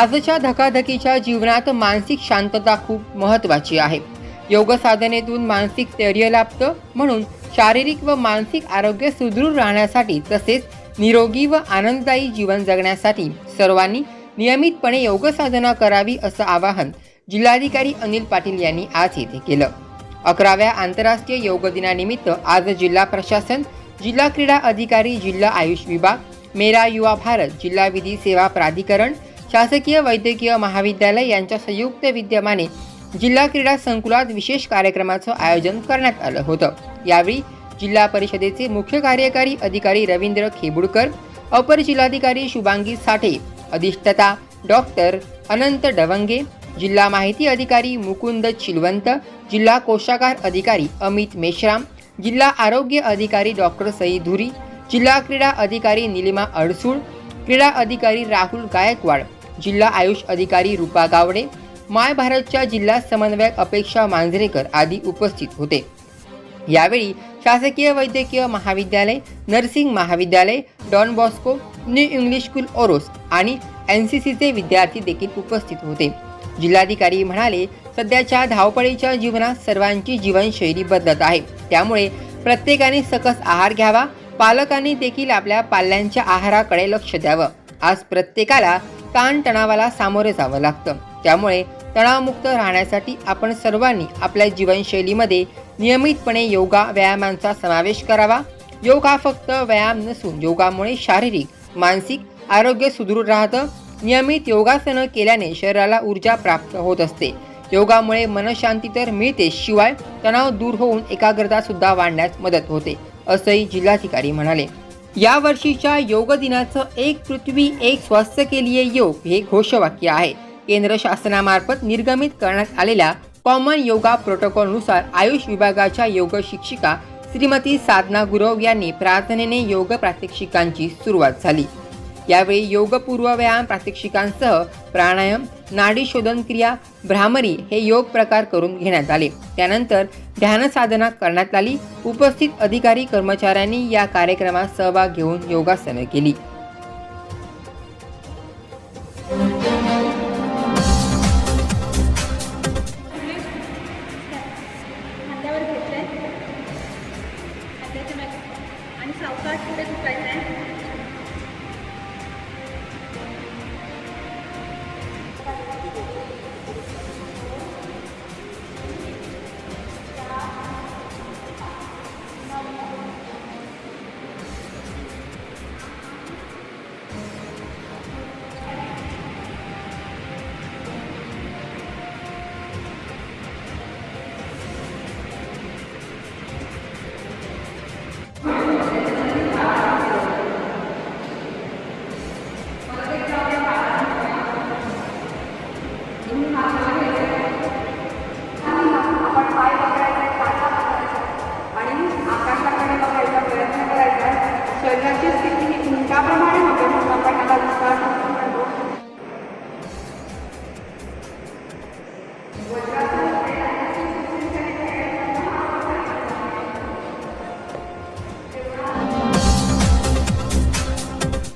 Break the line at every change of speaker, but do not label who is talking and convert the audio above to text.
आजच्या धकाधकीच्या जीवनात मानसिक शांतता खूप महत्त्वाची आहे. योग साधनेतून मानसिक स्थैर्य लाभतं म्हणून शारीरिक व मानसिक आरोग्य सुदृढ राहण्यासाठी तसेच निरोगी व आनंददायी जीवन जगण्यासाठी सर्वांनी नियमितपणे योग साधना करावी असं आवाहन जिल्हाधिकारी अनिल पाटील यांनी आज येथे केलं. अकराव्या आंतरराष्ट्रीय योग दिनानिमित्त आज जिल्हा प्रशासन जिल्हा क्रीडा अधिकारी जिल्हा आयुष विभाग मेरा युवा भारत जिल्हा विधी सेवा प्राधिकरण शासकीय वैद्यकीय महाविद्यालय यांच्या संयुक्त विद्यमाने जिल्हा क्रीडा संकुलात विशेष कार्यक्रमाचं आयोजन करण्यात आलं होतं. यावेळी जिल्हा परिषदेचे मुख्य कार्यकारी अधिकारी रवींद्र खेबुडकर अपर जिल्हाधिकारी शुभांगी साठे अधिष्ठता डॉक्टर अनंत डवंगे जिल्हा माहिती अधिकारी मुकुंद चिलवंत जिल्हा कोषागार अधिकारी अमित मेश्राम जिल्हा आरोग्य अधिकारी डॉक्टर सई धुरी जिल्हा क्रीडा अधिकारी निलिमा अडसूळ क्रीडा अधिकारी राहुल गायकवाड जिल्हा आयुष अधिकारी रूपा गावडे माय भारतच्या जिल्हा समन्वयक अपेक्षा मांजरेकर आदी उपस्थित होते. यावेळी शासकीय वैद्यकीय महाविद्यालय नर्सिंग महाविद्यालय Don Bosco new English school Oros आणि एन सी सीचे विद्यार्थी देखील उपस्थित होते. जिल्हाधिकारी म्हणाले सध्याच्या धावपळीच्या जीवनात सर्वांची जीवनशैली बदलत आहे. त्यामुळे प्रत्येकाने सकस आहार घ्यावा पालकांनी देखील आपल्या पाल्यांच्या आहाराकडे लक्ष द्यावं. आज प्रत्येकाला ताणतणावाला सामोरे जावं लागतं. त्यामुळे तणावमुक्त राहण्यासाठी आपण सर्वांनी आपल्या जीवनशैलीमध्ये नियमितपणे योगा व्यायामांचा समावेश करावा. योग हा फक्त व्यायाम नसून योगामुळे शारीरिक मानसिक आरोग्य सुदृढ राहतं. नियमित योगासनं केल्याने शरीराला ऊर्जा प्राप्त होत असते. योगामुळे मनशांती तर मिळते शिवाय तणाव दूर होऊन एकाग्रता सुद्धा वाढण्यास मदत होते असंही जिल्हाधिकारी म्हणाले. या वर्षीच्या योग दिनाचं एक पृथ्वी एक स्वास्थ्य के लिए योग हे घोषवाक्य आहे. केंद्र शासनामार्फत निर्गमित करण्यात आलेल्या कॉमन योगा प्रोटोकॉलनुसार आयुष विभागाच्या योग शिक्षिका श्रीमती साधना गुरव यांनी प्रार्थनेने योग प्रात्यक्षिकांची सुरुवात झाली. यावेळी योगपूर्व व्यायाम प्रात्यक्षिकांसह प्राणायाम नाडी शोधन क्रिया भ्रामरी हे योग प्रकार करून घेण्यात आले. त्यानंतर ध्यान साधना करण्यात आली. उपस्थित अधिकारी कर्मचाऱ्यांनी या कार्यक्रमात सहभाग घेऊन योगासनं केली.